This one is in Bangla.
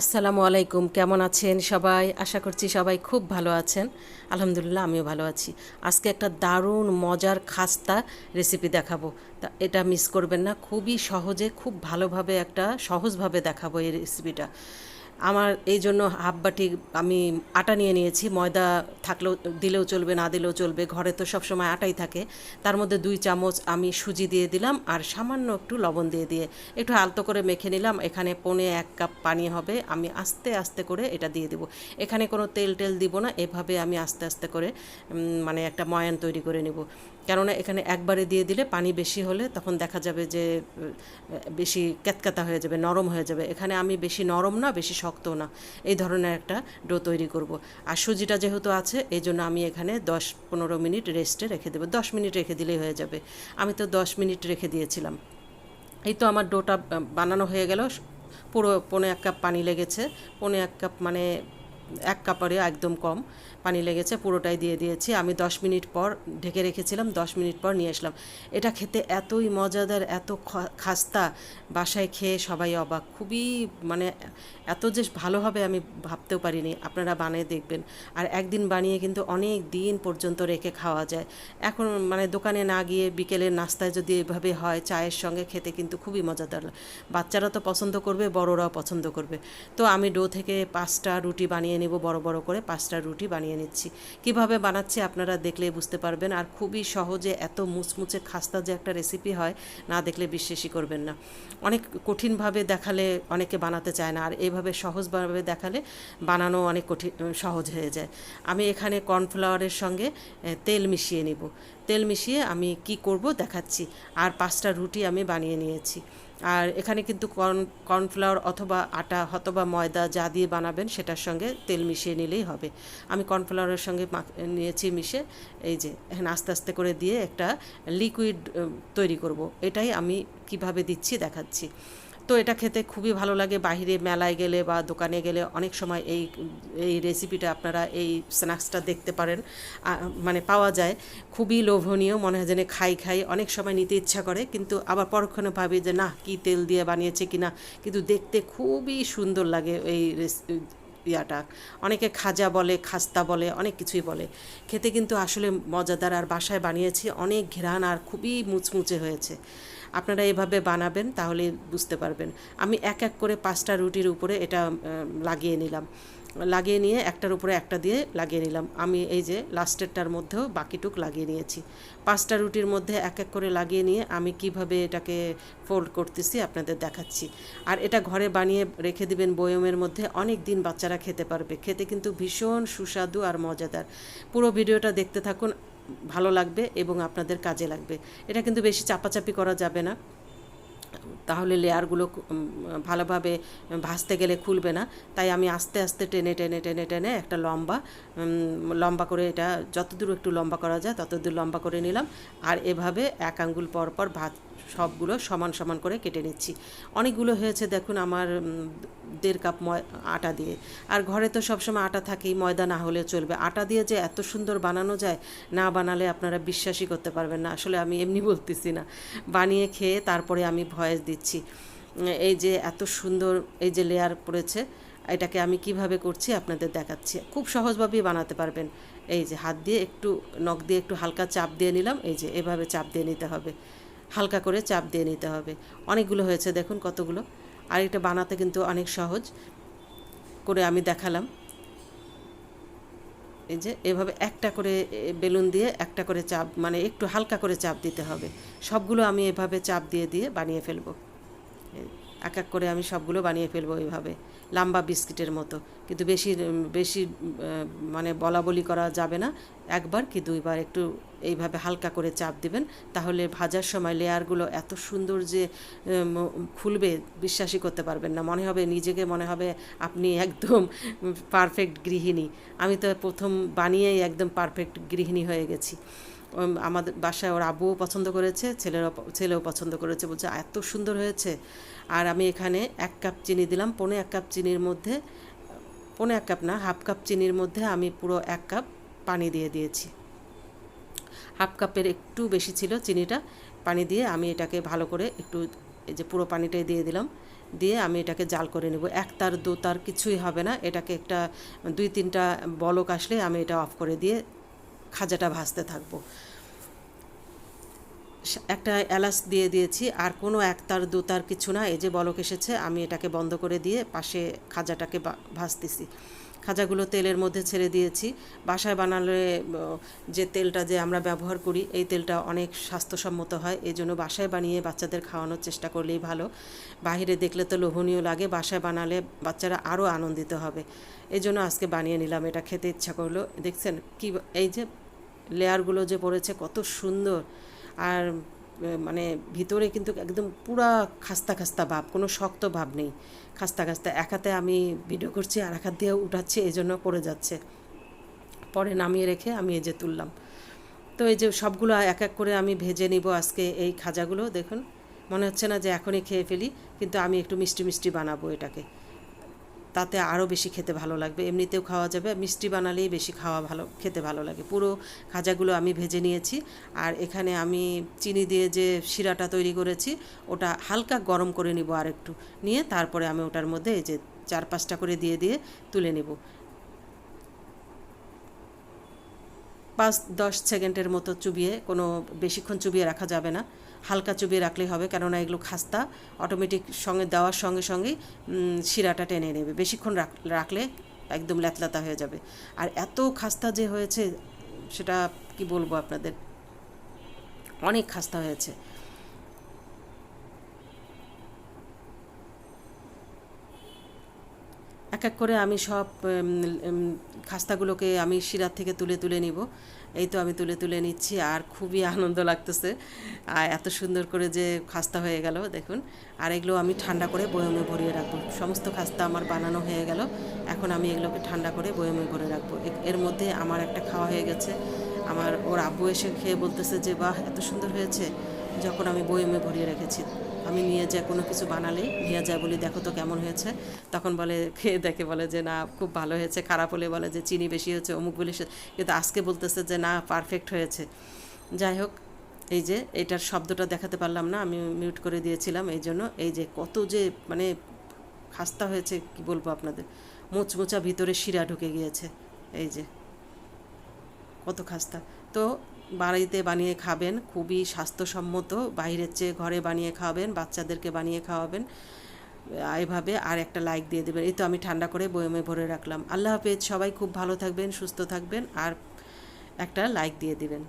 আসসালামু আলাইকুম, কেমন আছেন সবাই? আশা করছি সবাই খুব ভালো আছেন। আলহামদুলিল্লাহ, আমিও ভালো আছি। আজকে একটা দারুণ, মজার, খাস্তা রেসিপি দেখাবো। তা, এটা মিস করবেন না। খুবই সহজে, খুব ভালোভাবে একটা সহজভাবে দেখাবো এই রেসিপিটা আমার এই জন্য হাফ বাটি আমি আটা নিয়ে নিয়েছি। ময়দা থাকলেও, দিলেও চলবে, না দিলেও চলবে। ঘরে তো সবসময় আটাই থাকে। তার মধ্যে দুই চামচ আমি সুজি দিয়ে দিলাম আর সামান্য একটু লবণ দিয়ে দিয়ে একটু আলতো করে মেখে নিলাম। এখানে পনে এক কাপ পানি হবে। আমি আস্তে আস্তে করে এটা দিয়ে দেবো। এখানে কোনো তেল টেল দিব না। এভাবে আমি আস্তে আস্তে করে মানে একটা ময়ান তৈরি করে নেব। কেননা এখানে একবারে দিয়ে দিলে পানি বেশি হলে তখন দেখা যাবে যে, বেশি ক্যাতকাতা হয়ে যাবে, নরম হয়ে যাবে। এখানে আমি বেশি নরম না, বেশি শক্ত না। এই ধরনের একটা ডো তৈরি করব। আর সুজিটা যেহেতু আছে, এই জন্য আমি এখানে দশ পনেরো মিনিট রেস্টে রেখে দেবো। দশ মিনিট রেখে দিলেই হয়ে যাবে। আমি তো দশ মিনিট রেখে দিয়েছিলাম। এই তো আমার ডোটা বানানো হয়ে গেল। পুরো পনে এক কাপ পানি লেগেছে। পনে এক কাপ মানে এক কাপড়ে একদম কম পানি লেগেছে, পুরোটাই দিয়ে দিয়েছি। আমি দশ মিনিট পর ঢেকে রেখেছিলাম, দশ মিনিট পর নিয়ে আসলাম। এটা খেতে এতই মজাদার, এত খাস্তা, বাসায় খেয়ে সবাই অবাক। খুবই মানে এত যে ভালো হবে আমি ভাবতেও পারিনি, আপনারা বানিয়ে দেখবেন। আর একদিন বানিয়ে কিন্তু অনেক দিন পর্যন্ত রেখে খাওয়া যায়। এখন মানে দোকানে না গিয়ে বিকেলের নাস্তায় যদি এভাবে হয়, চায়ের সঙ্গে খেতে কিন্তু খুবই মজাদার। বাচ্চারা তো পছন্দ করবে, বড়রাও পছন্দ করবে। তো আমি ডো থেকে পাঁচটা রুটি বানিয়ে নেব, বড় বড় করে পাঁচটা রুটি বানিয়ে নিচ্ছি। কীভাবে বানাচ্ছি আপনারা দেখলেই বুঝতে পারবেন। আর খুবই সহজে এত মুচমুচে খাস্তা যে একটা রেসিপি হয়, না দেখলে বিশ্বাসই করবেন না। অনেক কঠিনভাবে দেখালে অনেকে বানাতে চায় না, আর এইভাবে সহজভাবে দেখালে বানানো অনেক কঠিন, সহজ হয়ে যায়। আমি এখানে কর্নফ্লাওয়ারের সঙ্গে তেল মিশিয়ে নিব। তেল মিশিয়ে আমি কি করব দেখাচ্ছি। আর পাঁচটা রুটি আমি বানিয়ে নিয়েছি। আর এখানে কিন্তু কর্ন, কর্নফ্লাওয়ার অথবা আটা অথবা ময়দা যা দিয়ে বানাবেন সেটার সঙ্গে তেল মিশিয়ে নিলেই হবে। আমি কর্নফ্লাওয়ারের সঙ্গে নিয়েছি মিশে, এই যে এখানে আস্তে আস্তে করে দিয়ে একটা লিকুইড তৈরি করব। এটাই আমি কীভাবে দিচ্ছি দেখাচ্ছি। তো এটা খেতে খুবই ভালো লাগে। বাইরে মেলায় গেলে বা দোকানে গেলে অনেক সময় এই এই রেসিপিটা আপনারা এই স্ন্যাক্সটা দেখতে পারেন। মানে পাওয়া যায়। খুবই লোভনীয়, মনে হয় যেন খাই খাই। অনেক সময় নিতে ইচ্ছা করে, কিন্তু আবার পরক্ষণে ভাবি যে না কি তেল দিয়ে বানিয়েছে কিনা? কিন্তু দেখতে খুবই সুন্দর লাগে এই ইয়াটা। অনেকে খাজা বলে, খাস্তা বলে, অনেক কিছুই বলে। খেতে কিন্তু আসলে মজাদার। আর বাসায় বানিয়েছি, অনেক ঘেরান আর খুবই মুচমুচে হয়েছে। আপনারা এভাবে বানাবেন তাহলে বুঝতে পারবেন। আমি এক এক করে পাঁচটা রুটির উপরে এটা লাগিয়ে নিলাম। লাগিয়ে নিয়ে একটার উপরে একটা দিয়ে লাগিয়ে নিলাম। আমি এই যে লাস্টেরটার মধ্যেও বাকিটুক লাগিয়ে নিয়েছি। পাঁচটা রুটির মধ্যে এক এক করে লাগিয়ে নিয়ে আমি কীভাবে এটাকে ফোল্ড করতেছি আপনাদের দেখাচ্ছি। আর এটা ঘরে বানিয়ে রেখে দিবেন বয়মের মধ্যে, অনেক দিন বাচ্চারা খেতে পারবে। খেতে কিন্তু ভীষণ সুস্বাদু আর মজাদার। পুরো ভিডিওটা দেখতে থাকুন। ভালো লাগবে এবং আপনাদের কাজে লাগবে। এটা কিন্তু বেশি চাপাচাপি করা যাবে না। তাহলে লেয়ারগুলো ভালোভাবে ভাজতে গেলে খুলবে না। তাই আমি আস্তে আস্তে টেনে টেনে টেনে টেনে একটা লম্বা লম্বা করে এটা যতদূর একটু লম্বা করা যায় ততদূর লম্বা করে নিলাম। আর এভাবে এক আঙ্গুল পর পর ভাত সবগুলো সমান সমান করে কেটে নিচ্ছি। অনেকগুলো হয়েছে দেখুন আমার দেড় কাপ আটা দিয়ে। আর ঘরে তো সবসময় আটা থাকেই, ময়দা না হলে চলবে। আটা দিয়ে যে এত সুন্দর বানানো যায়, না বানালে আপনারা বিশ্বাসই করতে পারবেন না। আসলে আমি এমনি বলতেছি না। বানিয়ে খেয়ে তারপরে আমি ভয়েস দিচ্ছি। এই যে এত সুন্দর এই যে লেয়ার পড়েছে, এটাকে আমি কীভাবে করছি আপনাদের দেখাচ্ছি। খুব সহজভাবেই বানাতে পারবেন। এই যে হাত দিয়ে একটু, নখ দিয়ে একটু হালকা চাপ দিয়ে নিলাম, এই যে এভাবে চাপ দিয়ে নিতে হবে। হালকা করে চাপ দিয়ে নিতে হবে। অনেকগুলো হয়েছে দেখুন কতগুলো। আর এটা বানাতে কিন্তু অনেক সহজ। করে আমি দেখালাম। এই যে এভাবে একটা করে বেলুন দিয়ে একটা করে চাপ মানে একটু হালকা করে চাপ দিতে হবে। সবগুলো আমি এভাবে চাপ দিয়ে দিয়ে বানিয়ে ফেলব। এক এক করে আমি সবগুলো বানিয়ে ফেলব এইভাবে লাম্বা বিস্কিটের মতো। কিন্তু বেশি বেশি মানে বলা বলি করা যাবে না। একবার কি দুইবার একটু এইভাবে হালকা করে চাপ দিবেন, তাহলে ভাজার সময় লেয়ারগুলো এত সুন্দর যে খুলবে, বিশ্বাসই করতে পারবেন না। মনে হবে নিজেকে, মনে হবে আপনি একদম পারফেক্ট গৃহিণী। আমি তো প্রথম বানিয়েই একদম পারফেক্ট গৃহিণী হয়ে গেছি। আমাদের বাসায় ওর আব্বুও পছন্দ করেছে, ছেলেরাও ছেলেও পছন্দ করেছে, বলছে, এত সুন্দর হয়েছে। আর আমি এখানে এক কাপ চিনি দিলাম, পনে এক কাপ চিনির মধ্যে, পৌনে এক কাপ না, হাফ কাপ চিনির মধ্যে আমি পুরো এক কাপ পানি দিয়ে দিয়েছি। হাফ কাপের একটু বেশি ছিল চিনিটা, পানি দিয়ে আমি এটাকে ভালো করে একটু এই যে পুরো পানিটাই দিয়ে দিলাম, দিয়ে আমি এটাকে জাল করে নেব। এক তার, দু তার কিছুই হবে না, এটাকে একটা দুই তিনটা বলক আসলে আমি এটা অফ করে দিয়ে খাজাটা ভাজতে থাকব। একটা এলাচ দিয়ে দিয়েছি, আর কোনো একতার, দুতার কিছু না। এই যে বলক এসেছে, আমি এটাকে বন্ধ করে দিয়ে পাশে খাজাটাকে ভাজতেছি। খাজাগুলো তেলের মধ্যে ছেড়ে দিয়েছি। বাসায় বানালে যে তেলটা যে আমরা ব্যবহার করি, এই তেলটা অনেক স্বাস্থ্যসম্মত হয়। এই জন্য বাসায় বানিয়ে বাচ্চাদের খাওয়ানোর চেষ্টা করলেই ভালো। বাহিরে দেখলে তো লোভনীয় লাগে, বাসায় বানালে বাচ্চারা আরও আনন্দিত হবে। এই জন্য আজকে বানিয়ে নিলাম, এটা খেতে ইচ্ছা করল। দেখছেন কি এই যে লেয়ারগুলো যে পড়েছে কত সুন্দর। আর মানে ভিতরে কিন্তু একদম পুরা খাস্তা খাস্তা ভাব, কোনো শক্ত ভাব নেই। খাস্তা খাস্তা, এক হাতে আমি ভিডিও করছি আর এক হাত দিয়ে উঠাচ্ছি এই জন্য পড়ে যাচ্ছে। পরে নামিয়ে রেখে আমি এই যে তুললাম। তো এই যে সবগুলো এক এক করে আমি ভেজে নিব আজকে এই খাজাগুলো, দেখুন। মনে হচ্ছে না যে এখনই খেয়ে ফেলি, কিন্তু আমি একটু মিষ্টি মিষ্টি বানাবো এটাকে। তাতে আরও বেশি খেতে ভালো লাগবে। এমনিতেও খাওয়া যাবে, মিষ্টি বানালেই বেশি খাওয়া ভালো, খেতে ভালো লাগে। পুরো খাজাগুলো আমি ভেজে নিয়েছি। আর এখানে আমি চিনি দিয়ে যে শিরাটা তৈরি করেছি, ওটা হালকা গরম করে নিব আর একটু নিয়ে তারপরে আমি ওটার মধ্যে এই যে চার পাঁচটা করে দিয়ে দিয়ে তুলে নেব। পাঁচ দশ সেকেন্ডের মতো চুবিয়ে, কোনো বেশিক্ষণ চুবিয়ে রাখা যাবে না। হালকা চুবিয়ে রাখলেই হবে, কেননা এগুলো খাস্তা। অটোমেটিক সঙ্গে দেওয়ার সঙ্গে সঙ্গে শিরাটা টেনে নেবে। বেশিক্ষণ রাখলে একদম ল্যাতলাতা হয়ে যাবে। আর এত খাস্তা যে হয়েছে, সেটা কি বলব আপনাদের? অনেক খাস্তা হয়েছে। এক করে আমি সব খাস্তাগুলোকে আমি শিরার থেকে তুলে তুলে নিব। এই তো আমি তুলে তুলে নিচ্ছি, আর খুবই আনন্দ লাগতেছে। আর এত সুন্দর করে যে খাস্তা হয়ে গেল, দেখুন। আর এগুলো আমি ঠান্ডা করে বয়মে ভরিয়ে রাখব। সমস্ত খাস্তা আমার বানানো হয়ে গেল। এখন আমি এগুলোকে ঠান্ডা করে বয়মে ভরে রাখব। এর মধ্যে আমার একটা খাওয়া হয়ে গেছে। আমার ওর আব্বু এসে খেয়ে বলতেছে যে, বাহ, এত সুন্দর হয়েছে। যখন আমি বয়মে ভরিয়ে রেখেছি। আমি নিয়ে যাই কোনো কিছু বানালেই নিয়ে যায় বলি, দেখো তো কেমন হয়েছে। তখন বলে খেয়ে দেখে বলে যে, না, খুব ভালো হয়েছে। খারাপ হলে বলে যে, চিনি বেশি হয়েছে। অমুক বলে কিন্তু আজকে বলতেছে যে, না পারফেক্ট হয়েছে। যাই হোক, এই যে, এটার শব্দটা দেখাতে পারলাম না, আমি মিউট করে দিয়েছিলাম। এই জন্য এই যে, কত যে মানে খাস্তা হয়েছে, কি বলব আপনাদের? মোচমোচা ভিতরে শিরা ঢুকে গিয়েছে। এই যে, কত খাস্তা। তো বাড়িতে বানিয়ে খাবেন, খুবই স্বাস্থ্যসম্মত। বাইরের চেয়ে ঘরে বানিয়ে খাওয়াবেন, বাচ্চাদেরকে বানিয়ে খাওয়াবেন। এভাবে আর একটা লাইক দিয়ে দেবেন। এই তো আমি ঠান্ডা করে বয়মে ভরে রাখলাম। আল্লাহ হাফেজ, সবাই খুব ভালো থাকবেন, সুস্থ থাকবেন, আর একটা লাইক দিয়ে দিবেন।